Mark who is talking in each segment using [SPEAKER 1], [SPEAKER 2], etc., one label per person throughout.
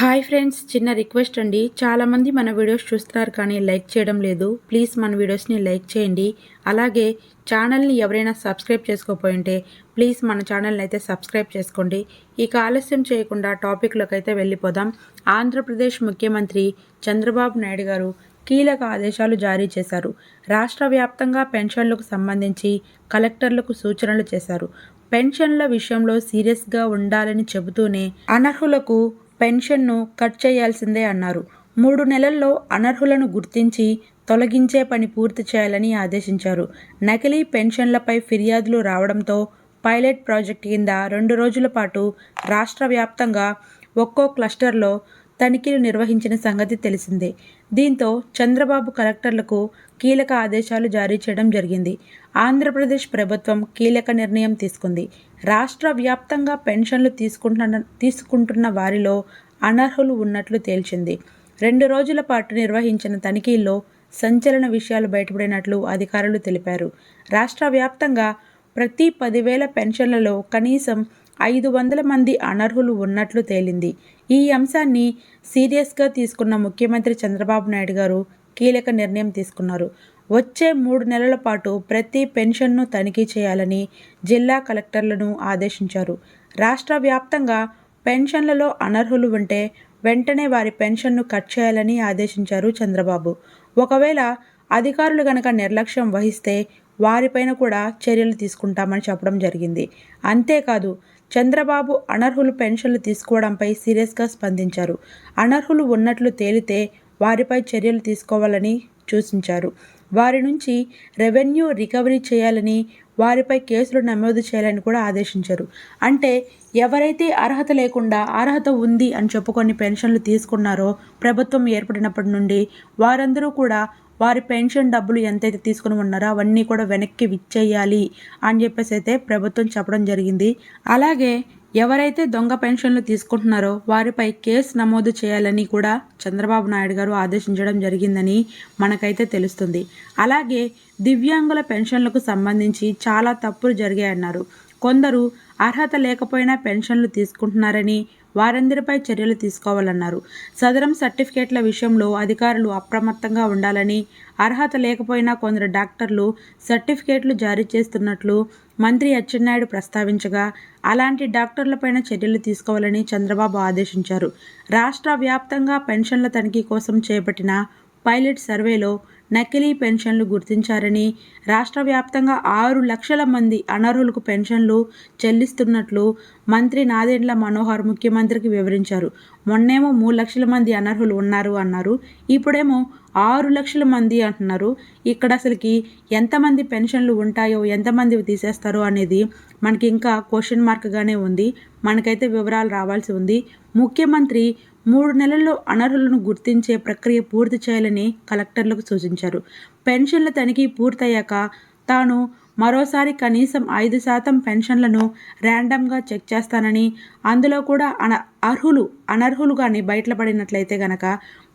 [SPEAKER 1] Hi friends చిన్న request అండి. చాలామంది మన వీడియోస్ చూస్తున్నారు కానీ లైక్ చేయడం లేదు. ప్లీజ్ మన వీడియోస్ని లైక్ చేయండి. అలాగే ఛానల్ని ఎవరైనా సబ్స్క్రైబ్ చేసుకోపోయింటే ప్లీజ్ మన ఛానల్ని అయితే సబ్స్క్రైబ్ చేసుకోండి. ఇక ఆలస్యం చేయకుండా టాపిక్లోకి అయితే వెళ్ళిపోదాం. ఆంధ్రప్రదేశ్ ముఖ్యమంత్రి చంద్రబాబు నాయుడు గారు కీలక ఆదేశాలు జారీ చేశారు. రాష్ట్ర వ్యాప్తంగా పెన్షన్లకు సంబంధించి కలెక్టర్లకు సూచనలు చేశారు. పెన్షన్ల విషయంలో సీరియస్గా ఉండాలని చెబుతూనే అనర్హులకు పెన్షన్ను కట్ చేయాల్సిందే అన్నారు. మూడు నెలల్లో అనర్హులను గుర్తించి తొలగించే పని పూర్తి చేయాలని ఆదేశించారు. నకిలీ పెన్షన్లపై ఫిర్యాదులు రావడంతో పైలట్ ప్రాజెక్ట్ కింద రెండు రోజుల పాటు రాష్ట్ర వ్యాప్తంగా ఒక్కో క్లస్టర్లో తనిఖీలు నిర్వహించిన సంగతి తెలిసిందే. దీంతో చంద్రబాబు కలెక్టర్లకు కీలక ఆదేశాలు జారీ చేయడం జరిగింది. ఆంధ్రప్రదేశ్ ప్రభుత్వం కీలక నిర్ణయం తీసుకుంది. రాష్ట్ర వ్యాప్తంగా పెన్షన్లు తీసుకుంటున్న తీసుకుంటున్న వారిలో అనర్హులు ఉన్నట్లు తేల్చింది. రెండు రోజుల పాటు నిర్వహించిన తనిఖీల్లో సంచలన విషయాలు బయటపడినట్లు అధికారులు తెలిపారు. రాష్ట్ర వ్యాప్తంగా ప్రతి పదివేల పెన్షన్లలో కనీసం ఐదు వందల మంది అనర్హులు ఉన్నట్లు తేలింది. ఈ అంశాన్ని సీరియస్గా తీసుకున్న ముఖ్యమంత్రి చంద్రబాబు నాయుడు గారు కీలక నిర్ణయం తీసుకున్నారు. వచ్చే మూడు నెలల పాటు ప్రతి పెన్షన్ను తనిఖీ చేయాలని జిల్లా కలెక్టర్లను ఆదేశించారు. రాష్ట్ర వ్యాప్తంగా పెన్షన్లలో అనర్హులు ఉంటే వెంటనే వారి పెన్షన్ను కట్ చేయాలని ఆదేశించారు చంద్రబాబు. ఒకవేళ అధికారులు గనక నిర్లక్ష్యం వహిస్తే వారిపైన కూడా చర్యలు తీసుకుంటామని చెప్పడం జరిగింది. అంతేకాదు చంద్రబాబు అనర్హులు పెన్షన్లు తీసుకోవడంపై సీరియస్గా స్పందించారు. అనర్హులు ఉన్నట్లు తేలితే వారిపై చర్యలు తీసుకోవాలని సూచించారు. వారి నుంచి రెవెన్యూ రికవరీ చేయాలని వారిపై కేసులు నమోదు చేయాలని కూడా ఆదేశించారు. అంటే ఎవరైతే అర్హత లేకుండా అర్హత ఉంది అని చెప్పుకొని పెన్షన్లు తీసుకున్నారో ప్రభుత్వం ఏర్పడినప్పటి నుండి వారందరూ కూడా వారి పెన్షన్ డబ్బులు ఎంతైతే తీసుకుని ఉన్నారో అవన్నీ కూడా వెనక్కి విచ్చేయాలి అని చెప్పేసి అయితే ప్రభుత్వం చెప్పడం జరిగింది. అలాగే ఎవరైతే దొంగ పెన్షన్లు తీసుకుంటున్నారో వారిపై కేసు నమోదు చేయాలని కూడా చంద్రబాబు నాయుడు గారు ఆదేశించడం జరిగిందని మనకైతే తెలుస్తుంది. అలాగే దివ్యాంగుల పెన్షన్లకు సంబంధించి చాలా తప్పులు జరిగాయన్నారు. కొందరు అర్హత లేకపోయినా పెన్షన్లు తీసుకుంటున్నారని వారందరిపై చర్యలు తీసుకోవాలన్నారు. సదరం సర్టిఫికేట్ల విషయంలో అధికారులు అప్రమత్తంగా ఉండాలని అర్హత లేకపోయినా కొందరు డాక్టర్లు సర్టిఫికేట్లు జారీ చేస్తున్నట్లు మంత్రి అచ్చెన్నాయుడు ప్రస్తావించగా అలాంటి డాక్టర్లపైన చర్యలు తీసుకోవాలని చంద్రబాబు ఆదేశించారు. రాష్ట్ర వ్యాప్తంగా పెన్షన్ల తనిఖీ కోసం చేపట్టిన పైలట్ సర్వేలో నకిలీ పెన్షన్లు గుర్తించారని రాష్ట్ర వ్యాప్తంగా ఆరు లక్షల మంది అనర్హులకు పెన్షన్లు చెల్లిస్తున్నట్లు మంత్రి నాదెండ్ల మనోహర్ ముఖ్యమంత్రికి వివరించారు. మొన్నేమో మూడు లక్షల మంది అనర్హులు ఉన్నారు అన్నారు. ఇప్పుడేమో ఆరు లక్షల మంది అంటున్నారు. ఇక్కడ అసలుకి ఎంతమంది పెన్షన్లు ఉంటాయో ఎంతమంది తీసేస్తారో అనేది మనకి ఇంకా క్వశ్చన్ మార్క్గానే ఉంది. మనకైతే వివరాలు రావాల్సి ఉంది. ముఖ్యమంత్రి మూడు నెలల్లో అనర్హులను గుర్తించే ప్రక్రియ పూర్తి చేయాలని కలెక్టర్లకు సూచించారు. పెన్షన్ల తనిఖీ పూర్తయ్యాక తాను మరోసారి కనీసం ఐదు శాతం పెన్షన్లను ర్యాండమ్గా చెక్ చేస్తానని అందులో కూడా అన అర్హులు అనర్హులు కానీ బయటపడినట్లయితే గనక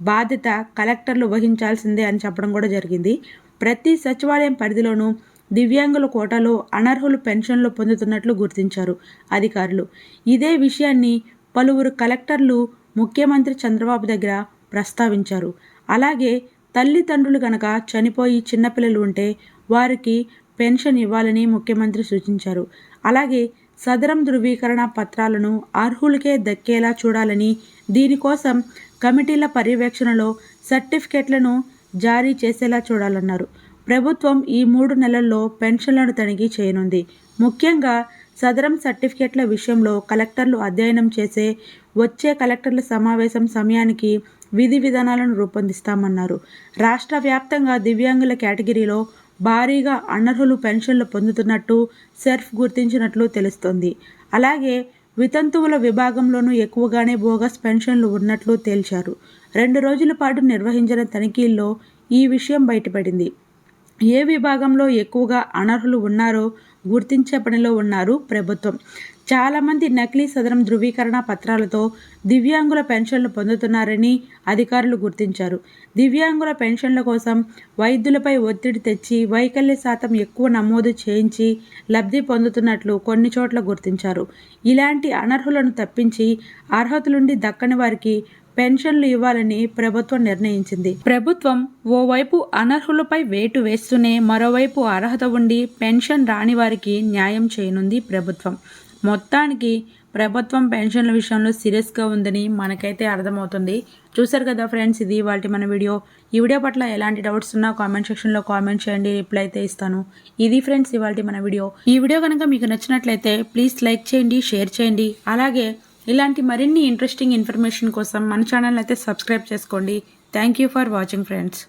[SPEAKER 1] బాధ్యత కలెక్టర్లు వహించాల్సిందే అని చెప్పడం కూడా జరిగింది. ప్రతి సచివాలయం పరిధిలోనూ దివ్యాంగుల కోటాలో అనర్హులు పెన్షన్లు పొందుతున్నట్లు గుర్తించారు అధికారులు. ఇదే విషయాన్ని పలువురు కలెక్టర్లు ముఖ్యమంత్రి చంద్రబాబు దగ్గర ప్రస్తావించారు. అలాగే తల్లిదండ్రులు కనుక చనిపోయి చిన్నపిల్లలు ఉంటే వారికి పెన్షన్ ఇవ్వాలని ముఖ్యమంత్రి సూచించారు. అలాగే సదరం ధృవీకరణ పత్రాలను అర్హులకే దక్కేలా చూడాలని దీనికోసం కమిటీల పర్యవేక్షణలో సర్టిఫికెట్లను జారీ చేసేలా చూడాలన్నారు. ప్రభుత్వం ఈ మూడు నెలల్లో పెన్షన్లను తనిఖీ చేయనుంది. ముఖ్యంగా సదరం సర్టిఫికెట్ల విషయంలో కలెక్టర్లు అధ్యయనం చేసే వచ్చే కలెక్టర్ల సమావేశం సమయానికి విధి విధానాలను రూపొందిస్తామన్నారు. రాష్ట్ర వ్యాప్తంగా దివ్యాంగుల కేటగిరీలో భారీగా అనర్హులు పెన్షన్లు పొందుతున్నట్టు సెర్ఫ్ గుర్తించినట్లు తెలుస్తోంది. అలాగే వితంతువుల విభాగంలోనూ ఎక్కువగానే బోగస్ పెన్షన్లు ఉన్నట్లు తేల్చారు. రెండు రోజుల పాటు నిర్వహించిన తనిఖీల్లో ఈ విషయం బయటపడింది. ఏ విభాగంలో ఎక్కువగా అనర్హులు ఉన్నారో గుర్తించే పనిలో ఉన్నారు ప్రభుత్వం. చాలామంది నకిలీ సదరం ధృవీకరణ పత్రాలతో దివ్యాంగుల పెన్షన్లు పొందుతున్నారని అధికారులు గుర్తించారు. దివ్యాంగుల పెన్షన్ల కోసం వైద్యులపై ఒత్తిడి తెచ్చి వైకల్య శాతం ఎక్కువ నమోదు చేయించి లబ్ధి పొందుతున్నట్లు కొన్ని చోట్ల గుర్తించారు. ఇలాంటి అనర్హులను తప్పించి అర్హతలుండి దక్కని వారికి పెన్షన్లు ఇవ్వాలని ప్రభుత్వం నిర్ణయించింది. ప్రభుత్వం ఓవైపు అనర్హులపై వేటు వేస్తూనే మరోవైపు అర్హత ఉండి పెన్షన్ రాని వారికి న్యాయం చేయనుంది ప్రభుత్వం. మొత్తానికి ప్రభుత్వం పెన్షన్ల విషయంలో సీరియస్గా ఉందని మనకైతే అర్థమవుతుంది. చూసారు కదా ఫ్రెండ్స్ ఇది వాళ్ళ మన వీడియో. ఈ వీడియో పట్ల ఎలాంటి డౌట్స్ ఉన్నా కామెంట్ సెక్షన్లో కామెంట్ చేయండి రిప్లై అయితే ఇస్తాను. ఇది ఫ్రెండ్స్ ఇవాళ మన వీడియో. ఈ వీడియో కనుక మీకు నచ్చినట్లయితే ప్లీజ్ లైక్ చేయండి షేర్ చేయండి. అలాగే ఇలాంటి మరిన్ని ఇంట్రెస్టింగ్ ఇన్ఫర్మేషన్ కోసం మన ఛానల్ అయితే సబ్స్క్రైబ్ చేసుకోండి. Thank you for watching friends